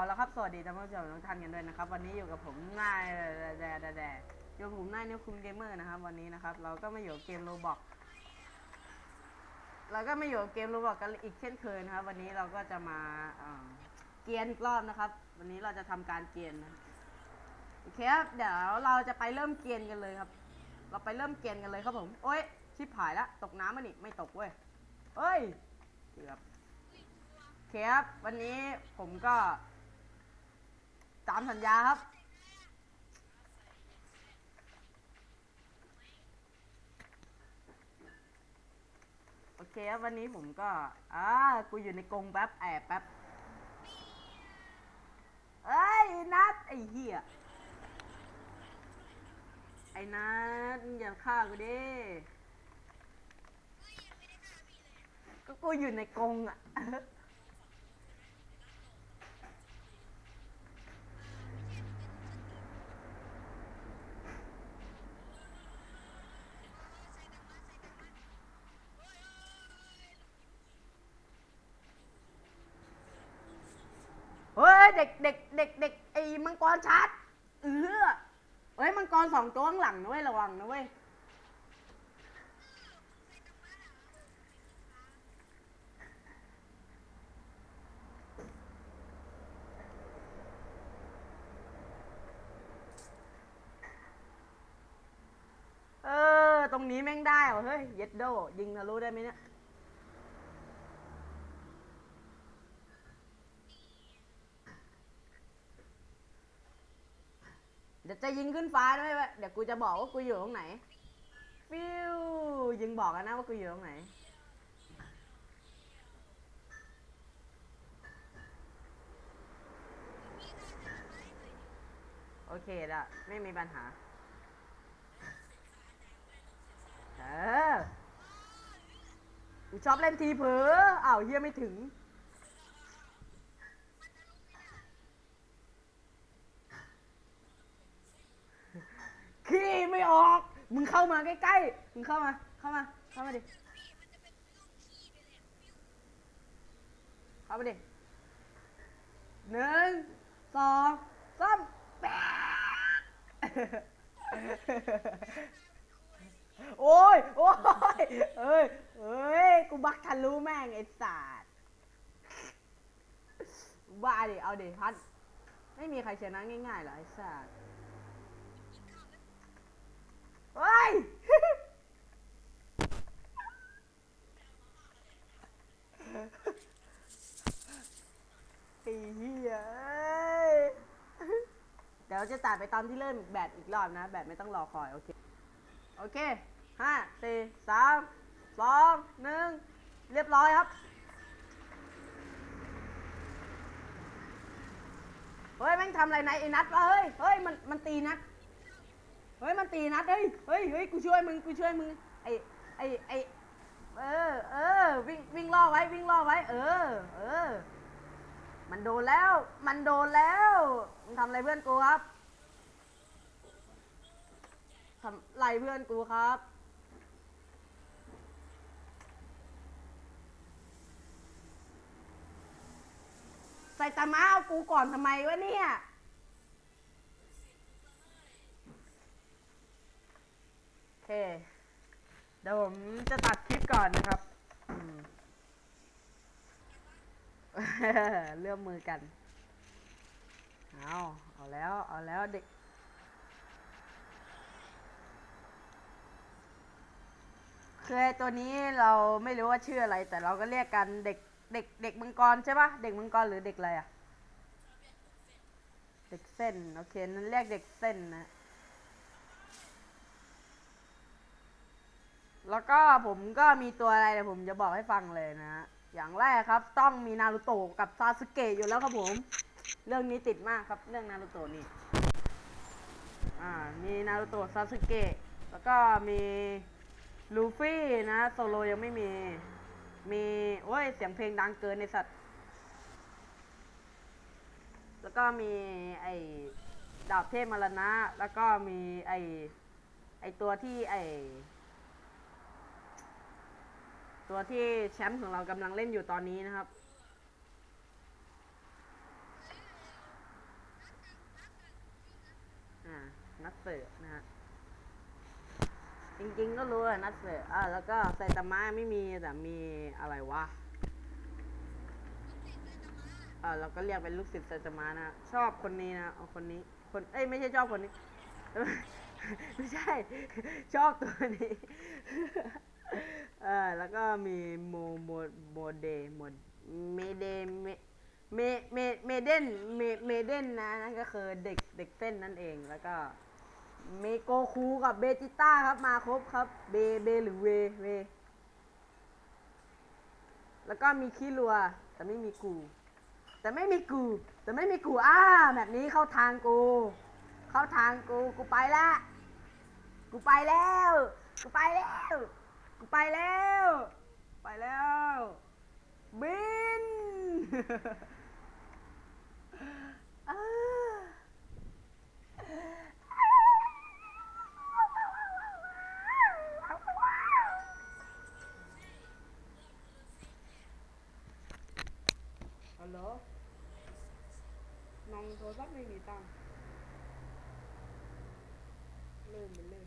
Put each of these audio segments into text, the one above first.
เอาละครับ สวัสดีท่านผู้ชมทุกท่านกันด้วยนะครับ วันนี้อยู่กับผมนายแดแดแดอยู่กับผมนายนิวคุมเกมเมอร์นะครับ วันนี้นะครับ เราก็มาอยู่เกมโรบอกเราก็มาอยู่เกมโรบอกกันอีกเช่นเคยนะครับ วันนี้เราก็จะมาเกียนอีกรอบนะครับ วันนี้เราจะทำการเกียนนะโอเคครับเดี๋ยวเราจะไปเริ่มเกียนกันเลยครับ เราไปเริ่มเกียนกันเลยครับผมโอ้ยชิบหายละตกน้ำมานี่ไม่ตกเว้ยเอ้ยเกือบโอเคครับวันนี้ผมก็ ตามสัญญาครับ โอเคครับวันนี้ผมก็อ่ากูอยู่ในกรงแป๊บแอบแป๊บเอ้ยนัดไอ้เหี้ยไอ้นัดอย่าฆ่ากูดิก็กูอยู่ในกรงอะ เด็กเด็กเด็กเด็กไอ้มังกรชัดเออเฮ้ยมังกรสองตัวข้างหลังนะเว้ยระวังนะเว้ยเออ ตรงนี้แม่งได้เหรอเฮ้ย เย็ดโด ยิงทะลุได้ไหมเนี่ย ดี๋ยวจะยิงขึ้นฟ้าด้วยเวยเดี๋ยวกูจะบอกว่ากูอยู่ตรงไหน ฟิวยิงบอกกันนะว่ากูอยู่ตรงไหน โอเคละไม่มีปัญหา เออกูชอบเล่นทีเผลออ้าวเฮียไม่ถึง ขี้ไม่ออก มึงเข้ามาใกล้ๆ มึงเข้ามา เข้ามา เข้ามาดิ เข้ามาดิหนึ่งสองสามแปดโอ้ย โอ้ย เอ้ย เอ้ย กูบักทะลุแม่งไอ้สัตว์บ้าดิ เอาดิพัด ไม่มีใครชนะง่ายๆหรอไอ้สัตว์ เฮ้ย ไอ้เหี้ยเอ้ยเดี๋ยวจะตัดไปตอนที่เริ่มแบตอีกรอบนะ แบตไม่ต้องรอคอย โอเค โอเคห้าสี่สามสองหนึ่งเรียบร้อยครับ เฮ้ยแม่งทำอะไรนายไอ้นัทวะเฮ้ย เฮ้ย มัน มันตีนัด เฮ้ยมันตีนัดเฮ้ยเฮ้ยเฮ้ยกูช่วยมึงกูช่วยมึงไอไอไอเออเออวิ่งวิ่งล่อไว้วิ่งล่อไว้ เออ เออ มันโดนแล้ว มันโดนแล้วมึงทำอะไรเพื่อนกูครับทำไรเพื่อนกูครับใส่ตาม้าเอากูก่อนทำไมวะเนี่ย โอ เคเดี๋ยวผมจะตัดคลิปก่อนนะครับเลื่อมมือกัน เอาเอาแล้ว เอาแล้วเด็ก คือตัวนี้เราไม่รู้ว่าชื่ออะไร แต่เราก็เรียกกันเด็ก เด็ก เด็กมังกรใช่ปะเด็กมังกรหรือเด็กอะไรอะเด็กเส้น โอเค นั้นเรียกเด็กเส้นนะ แล้วก็ผมก็มีตัวอะไรเดี๋ยวผมจะบอกให้ฟังเลยนะฮะอย่างแรกครับต้องมีนารูโตะกับซาสึเกะอยู่แล้วครับผม เรื่องนี้ติดมากครับเรื่องนารูโตะนี่ อ่า มีนารูโตะซาสึเกะ แล้วก็มีลูฟี่นะโซโลยังไม่มี มีโอ้ยเสียงเพลงดังเกินในสัตว์ แล้วก็มีไอ้ดาบเทพมรณะ แล้วก็มีไอ้ไอ้ตัวที่ไอ้ ตัวที่แชมป์ของเรากำลังเล่นอยู่ตอนนี้นะครับ นักเสิร์นะฮะ จริงๆก็รู้นักเสิร์อ่าแล้วก็ไซตามะไม่มีแต่มีอะไรวะอ่าเราก็เรียกเป็นลูกศิษย์ไซตามะนะ ชอบคนนี้นะเอาคนนี้ คน เอ้ยไม่ใช่ชอบคนนี้ ไม่ใช่ ชอบตัวนี้ เออแล้วก็มีโมโมโมเดโมเมเดเมเมเมเมเดนเมเมเดนนะนั่นก็คือเด็กเด็กเต้นนั่นเองแล้วก็เมโกคูกับเบจิต้าครับมาครบครับเบเบหรือเวเวแล้วก็มีขี้รัว แต่ไม่มีกู แต่ไม่มีกู แต่ไม่มีกูอ้าแบบนี้เข้าทางกู เข้าทางกูกูไปละกูไปแล้ว กูไปแล้ว ไปแล้ว ไปแล้ว บินฮัลโหลน้องโทรศัพท์ไม่มีตังค์เริ่มไปเลย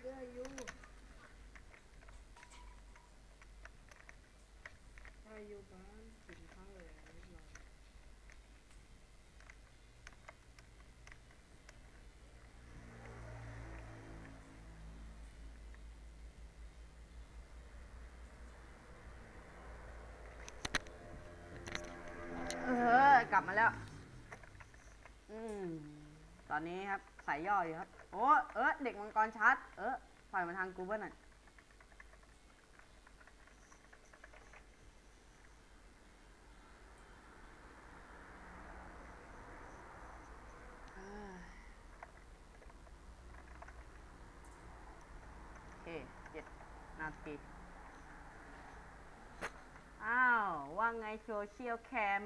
เรื่อยอยู่ ถ้าอนกินข้าวแล้วเรียบร้อยเออกลับมาแล้ว อืม ตอนนี้ครับ สายย่ออยู่ครับ โอ้ เออเด็กมังกรชัด เออปล่อยมาทางกูเบิ้ลหน่อยเอ้ยโอเคเจ็ดนาที อ้าว ว่าไงโซเชียลแคม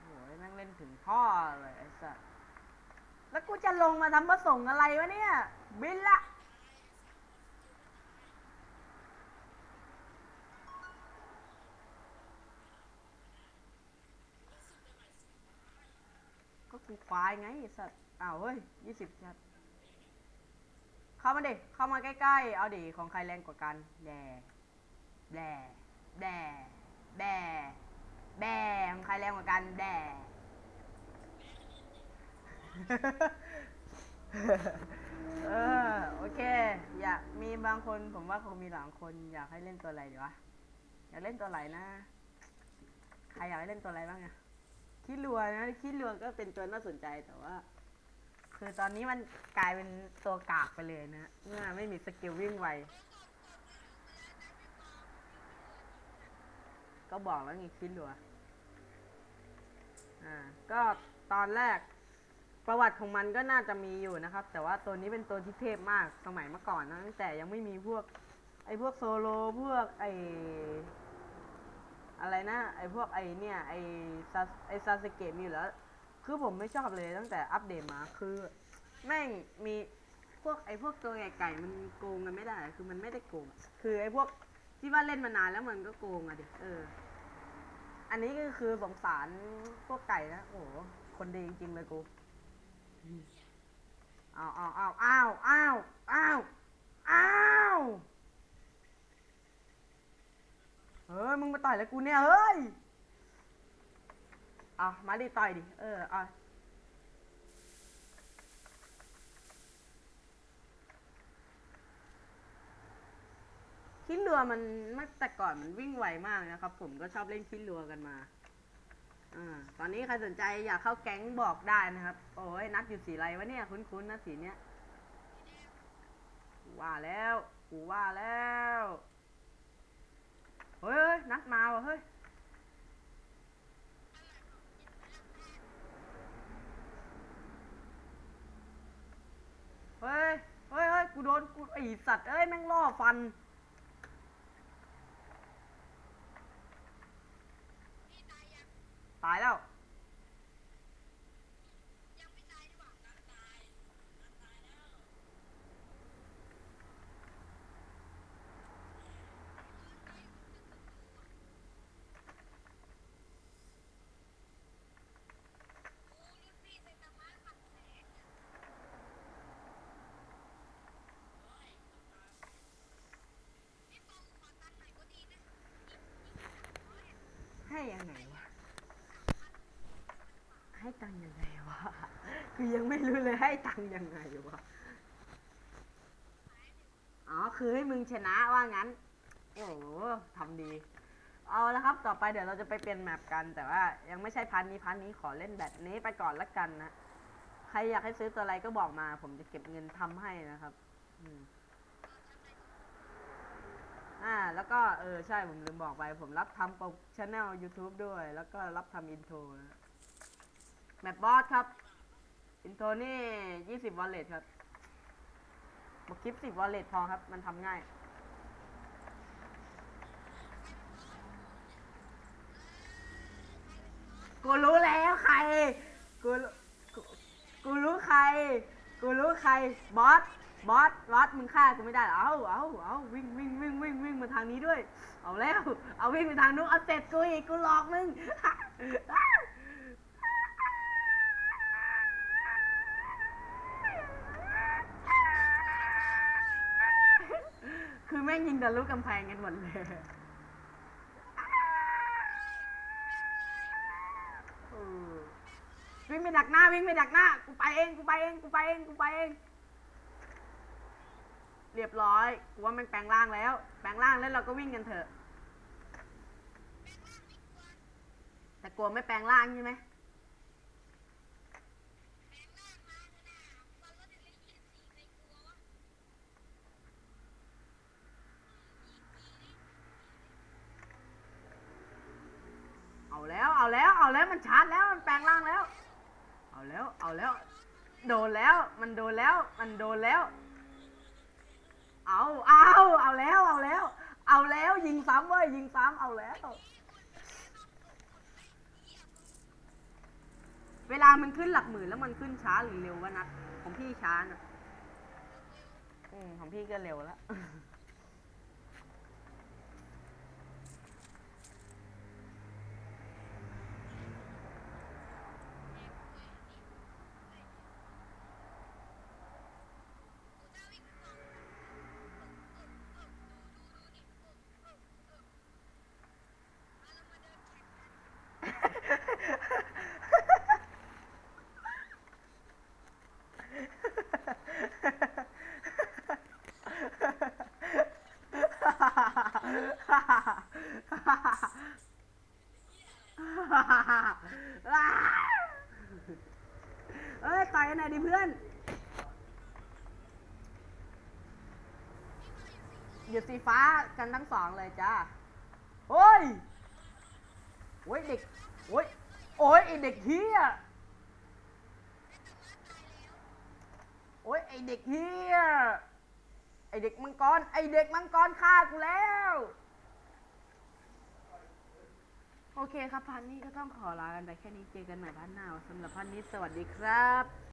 โอ้ยนั่งเล่นถึงพ่อเลยไอ้สัสแล้วกูจะลงมาทำประสงค์อะไรวะเนี่ย บินละก็กูควายไงไอ้สัสอ้าวเฮ้ยยี่สิบชัด เข้ามาดิเข้ามาใกล้ๆ เอาดิของใครแรงกว่ากันแด่แด่แด่แด่แด่ของใครแรงกว่ากันแด่เออโอเค อยากมีบางคนผมว่าคงมีหลายคนอยากให้เล่นตัวอะไรดีวะอยากเล่นตัวอะไรนะใครอยากให้เล่นตัวอะไรบ้างอะคิดรัวนะคิดรัวก็เป็นตัวน่าสนใจแต่ว่า คือตอนนี้มันกลายเป็นตัวกากไปเลยนะ เมื่อไม่มีสกิลวิ่งไว ก็บอกแล้วไงคิดรัวอ่า ก็ตอนแรกประวัติของมันก็น่าจะมีอยู่นะครับ แต่ว่าตัวนี้เป็นตัวที่เทพมากสมัยเมื่อก่อนนะตั้งแต่ยังไม่มีพวก ไอ้พวกโซโลพวกไอ้อะไรนะ ไอ้พวกไอเนี่ยไอซาไอซาสเกะมีอยู่แล้ว คือผมไม่ชอบเลยตั้งแต่อัปเดตมาคือ แม่งมีพวกไอพวกตัวไก่ๆมันโกงกันไม่ได้คือมันไม่ได้โกงคือไอพวกที่ว่าเล่นมานานแล้วมันก็โกงอะดิเออ อันนี้ก็คือสงสารพวกไก่นะโอ้โหคนดีจริงๆเลยกูอ้าวอ้าวอ้าวอ้าวอ้าวอ้าวอ้าวเฮ้ยมึงมาต่อยแล้วกูเนี่ยเฮ้ย อามาดิต่อยดิ เออเอาคิดเรือมันเมื่อแต่ก่อนมันวิ่งไวมากนะครับ ผมก็ชอบเล่นคิดเรือกันมาอ่าตอนนี้ใครสนใจอยากเข้าแก๊งบอกได้นะครับ โอ้ยนัดอยู่สีอะไรวะเนี่ย คุ้นๆนะสีเนี้ยว่าแล้ว กูว่าแล้ว เฮ้ยนัดมาวะเฮ้ย เฮ้ยเฮ้ยเฮ้ยกูโดนกูไอสัตว์เอ้ยแม่งล่อฟัน ยังไงวะ ให้ตังค์ยังไงวะ คือยังไม่รู้เลยให้ตังค์ยังไงวะ อ๋อ คือให้มึงชนะว่างั้น โอ้โหทำดี เอาละครับ ต่อไปเดี๋ยวเราจะไปเปลี่ยนแมปกัน แต่ว่ายังไม่ใช่พันนี้พันนี้ขอเล่นแบบนี้ไปก่อนละกันนะ ใครอยากให้ซื้อตัวอะไรก็บอกมา ผมจะเก็บเงินทำให้นะครับ อืม อ่า แล้วก็เออใช่ผมลืมบอกไป ผมรับทำโปรชแนล YouTube ด้วย แล้วก็รับทำอินโทรนะแมปบอสครับ อินโทรนี่ยี่สิบวอลเล็ตครับบอกคลิปสิบวอลเล็ตพอครับ มันทำง่าย กูรู้แล้วใคร กู กูรู้ใคร กูรู้ใคร บอส บอสบอสมึงฆ่ากูไม่ได้เหรอเอาเอาเอาวิ่งวิ่งวิ่งวิ่งวิ่งมาทางนี้ด้วย เอาแล้ว เอาวิ่งไปทางนู้นเอาเสร็จกูอีกกูหลอกมึงคือแม่งยิงทะลุกำแพงกันหมดเลยวิ่งไปดักหน้าวิ่งไปดักหน้า กูไปเองกูไปเองกูไปเองกูไปเอง เรียบร้อยกูว่ามันแปลงร่างแล้ว แปลงร่างแล้วเราก็วิ่งกันเถอะ แต่กลัวไม่แปลงร่างใช่ไหมเอาแล้ว เอาแล้ว เอาแล้ว มันชาร์จแล้ว มันแปลงร่างแล้ว เอาแล้ว เอาแล้ว โดนแล้ว มันโดนแล้ว มันโดนแล้ว เอาเอาเอาแล้ว เอาแล้ว เอาแล้ว ยิงซ้ำเว้ย ยิงซ้ำเอาแล้ว เวลามันขึ้นหลักหมื่นแล้วมันขึ้นช้าหรือเร็ววะนัดของพี่ช้านะอืมของพี่ก็เร็วแล้ว เอ้ยต่อยกันหน่อยดิเพื่อนอยู่สีฟ้ากันทั้งสองเลยจ้าโอ้ย โอ้ยเด็ก โอ้ย โอ้ยไอเด็กเฮียโอ้ยไอเด็กเฮียไอเด็กมังกร ไอเด็กมังกรฆ่ากูแล้ว โอเคครับพันนี้ก็ต้องขอลากันไปแค่นี้เจอกันใหม่พันหน้าสำหรับพันนี้สวัสดีครับ